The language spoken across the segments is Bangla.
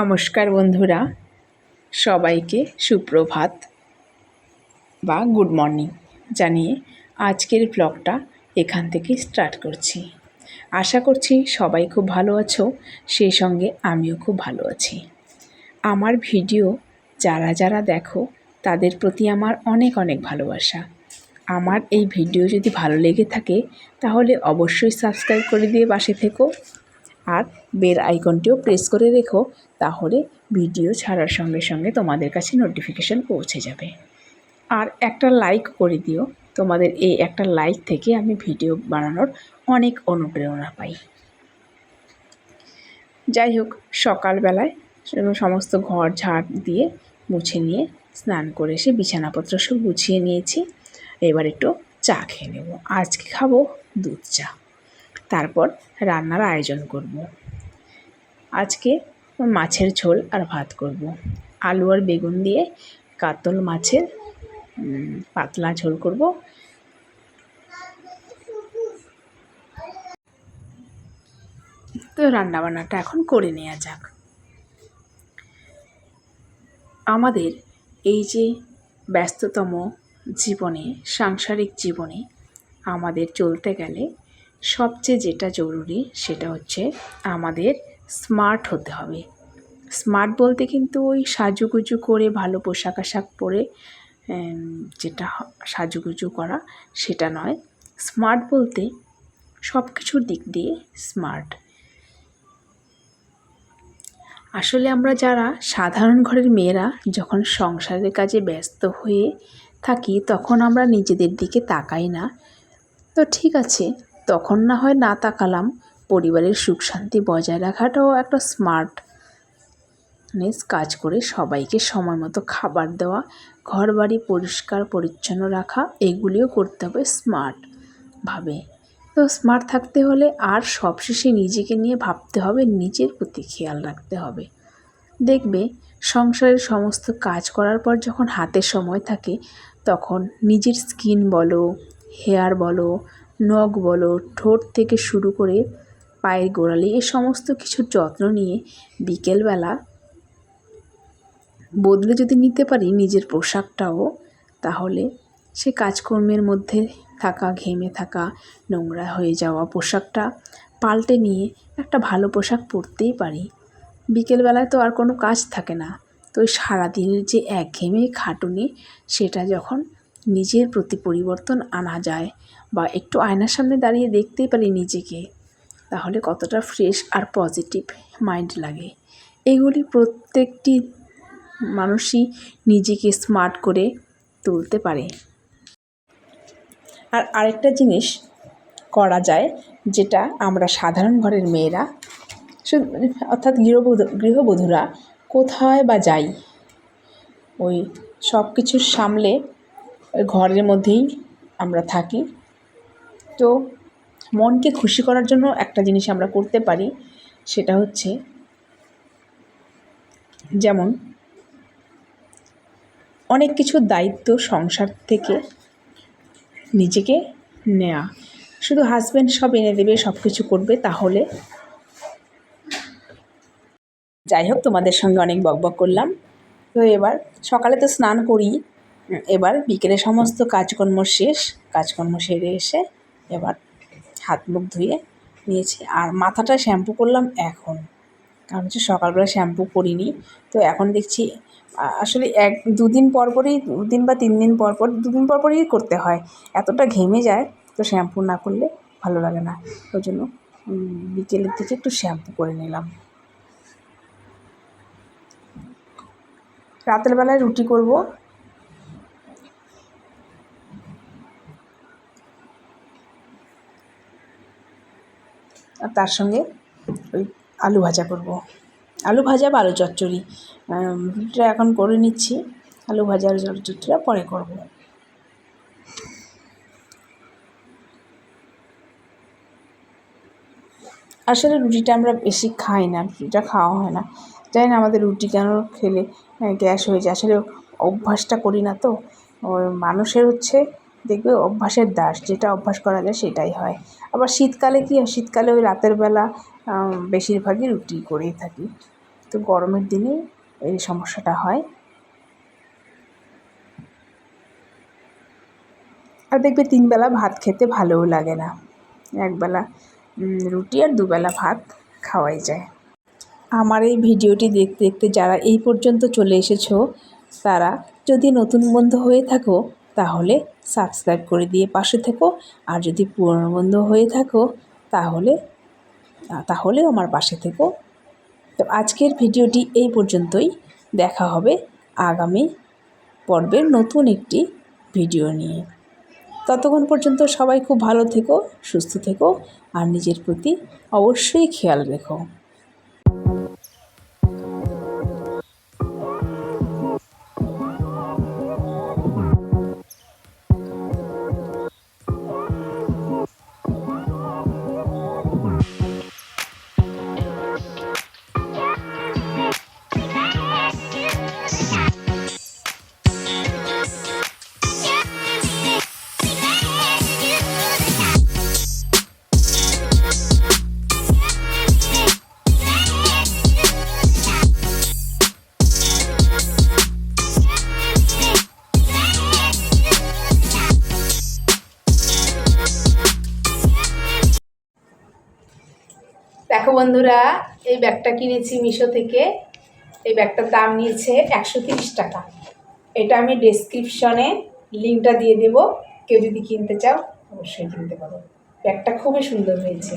নমস্কার বন্ধুরা, সবাইকে সুপ্রভাত বা গুড মর্নিং জানিয়ে আজকের ব্লগটা এখান থেকে স্টার্ট করছি। আশা করছি সবাই খুব ভালো আছো সেই সঙ্গে আমিও খুব ভালো আছি। আমার ভিডিও যারা যারা দেখো, তাদের প্রতি আমার অনেক অনেক ভালোবাসা। আমার এই ভিডিও যদি ভালো লেগে থাকে, তাহলে অবশ্যই সাবস্ক্রাইব করে দিয়ে পাশে থেকো। আর বেল আইকনটিও প্রেস করে রেখো, তাহলে ভিডিও ছাড়ার সঙ্গে সঙ্গে তোমাদের কাছে নোটিফিকেশান পৌঁছে যাবে। আর একটা লাইক করে দিও, তোমাদের এই একটা লাইক থেকে আমি ভিডিও বানানোর অনেক অনুপ্রেরণা পাই। যাই হোক, সকালবেলায় সমস্ত ঘর ঝাড় দিয়ে মুছে নিয়ে স্নান করে এসে বিছানাপত্র সব গুছিয়ে নিয়েছি। এবার একটু চা খেয়ে নেব। আজকে খাব দুধ চা। তারপর রান্নার আয়োজন করব। আজকে মাছের ঝোল আর ভাত করব। আলু আর বেগুন দিয়ে কাতল মাছের পাতলা ঝোল করব তো রান্নাবান্নাটা এখন করে নেওয়া যাক আমাদের এই যে ব্যস্ততম জীবনে, সাংসারিক জীবনে আমাদের চলতে গেলে সবচেয়ে যেটা জরুরি সেটা হচ্ছে আমাদের স্মার্ট হতে হবে। স্মার্ট বলতে কিন্তু ওই সাজুগুজু করে, ভালো পোশাক আশাক পরে যেটা সাজুগুজু করা সেটা নয়। স্মার্ট বলতে সব কিছুর দিক দিয়ে স্মার্ট আসলে আমরা যারা সাধারণ ঘরের মেয়েরা যখন সংসারের কাজে ব্যস্ত হয়ে থাকি তখন আমরা নিজেদের দিকে তাকাই না। তো ঠিক আছে তখন না হয় না তাকালাম। পরিবারের সুখ শান্তি বজায় রাখাটাও একটা স্মার্ট নেস কাজ করে সবাইকে সময় মতো খাবার দেওয়া ঘর বাড়ি পরিষ্কার পরিচ্ছন্ন রাখা, এগুলিও করতে হবে স্মার্টভাবে তো স্মার্ট থাকতে হলে আর সবশেষে নিজেকে নিয়ে ভাবতে হবে, নিজের প্রতি খেয়াল রাখতে হবে। দেখবে সংসারের সমস্ত কাজ করার পর যখন হাতে সময় থাকে, তখন নিজের স্কিন বলো হেয়ার বলো নখ বলো, ঠোঁট থেকে শুরু করে পায়ের গোড়ালি, এ সমস্ত কিছুর যত্ন নিয়ে বিকেলবেলা বদলে যদি নিতে পারি নিজের পোশাকটাও, তাহলে সে কাজকর্মের মধ্যে থাকা, ঘেমে থাকা, নোংরা হয়ে যাওয়া পোশাকটা পাল্টে নিয়ে একটা ভালো পোশাক পরতেই পারি। বিকেলবেলায় তো আর কোনো কাজ থাকে না। তো সারাদিনের যে একঘেয়েমি খাটুনি, সেটা যখন নিজের প্রতি পরিবর্তন আনা যায় বা একটু আয়নার সামনে দাঁড়িয়ে দেখতেই পারি নিজেকে, তাহলে কতটা ফ্রেশ আর পজিটিভ মাইন্ড লাগে। এগুলি প্রত্যেকটি মানুষই নিজেকে স্মার্ট করে তুলতে পারে। আর আরেকটা জিনিস করা যায়, যেটা আমরা সাধারণ ঘরের মেয়েরা অর্থাৎ গৃহবধূ, গৃহবধূরা কোথায় বা যাই, ওই সব কিছু সামলে ঘরের মধ্যেই আমরা থাকি। তো মনকে খুশি করার জন্য একটা জিনিস আমরা করতে পারি, সেটা হচ্ছে যেমন অনেক কিছু দায়িত্ব সংসার থেকে নিজেকে নেয়া। শুধু হাজব্যান্ড সব এনে দেবে, সব কিছু করবে, তাহলে যাই হোক, তোমাদের সঙ্গে অনেক বকবক করলাম। তো এবার সকালে তো স্নান করি এবার বিকেলে সমস্ত কাজকর্ম শেষ, কাজকর্ম সেরে এসে এবার হাত মুখ ধুয়ে নিয়েছি। আর মাথাটা শ্যাম্পু করলাম এখন। কারণ হচ্ছে সকালবেলা শ্যাম্পু করিনি। তো এখন দেখছি আসলে এক, দুদিন পর পরই, দুদিন বা তিন দিন পর পর, দুদিন পর পরই করতে হয়। এতটা ঘেমে যায়, তো শ্যাম্পু না করলে ভালো লাগে না। ওই জন্য বিকেলের দিকে একটু শ্যাম্পু করে নিলাম। রাতের বেলায় রুটি করব। আর তার সঙ্গে ওই আলু ভাজা করব। আলু ভাজা বা আলু চচ্চড়ি। রুটিটা এখন করে নিচ্ছি। আলু ভাজা আর চচ্চড়িটা পরে করব। আসলে রুটিটা আমরা বেশি খাই না, রুটিটা খাওয়া হয় না। জানি না আমাদের রুটি কেন খেলে গ্যাস হয়ে যায়। আসলে অভ্যাসটা করি না তো। মানুষের হচ্ছে দেখবে অভ্যাসের দাস, যেটা অভ্যাস করা যায় সেটাই হয়। আবার শীতকালে কী হয়? শীতকালে ওই রাতের বেলা বেশিরভাগই রুটি করেই থাকি। তো গরমের দিনে এই সমস্যাটা হয়। আর দেখবে তিনবেলা ভাত খেতে ভালোও লাগে না। একবেলা রুটি আর দুবেলা ভাত খাওয়াই যায়। আমার এই ভিডিওটি দেখতে দেখতে যারা এই পর্যন্ত চলে এসেছ, তারা যদি নতুন বন্ধু হয়ে থাকো তাহলে সাবস্ক্রাইব করে দিয়ে পাশে থেকো। আর যদি পুরনো বন্ধু হয়ে থাকো, তাহলে তাহলেও আমার পাশে থেকো। তো আজকের ভিডিওটি এই পর্যন্তই। দেখা হবে আগামী পর্বের নতুন একটি ভিডিও নিয়ে। ততক্ষণ পর্যন্ত সবাই খুব ভালো থেকো, সুস্থ থেকো, আর নিজের প্রতি অবশ্যই খেয়াল রেখো। বন্ধুরা, এই ব্যাগটা কিনেছি মিশো থেকে। এই ব্যাগটার দাম নিয়েছে একশো টাকা। এটা আমি ডেসক্রিপশনে লিঙ্কটা দিয়ে দেব। কেউ যদি কিনতে চাও, অবশ্যই কিনতে পারো। ব্যাগটা খুবই সুন্দর হয়েছে।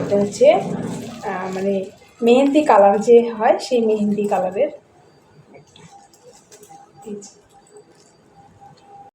এটা হচ্ছে মানে মেহেন্দি কালার যে হয়, সেই মেহেন্দি কালারের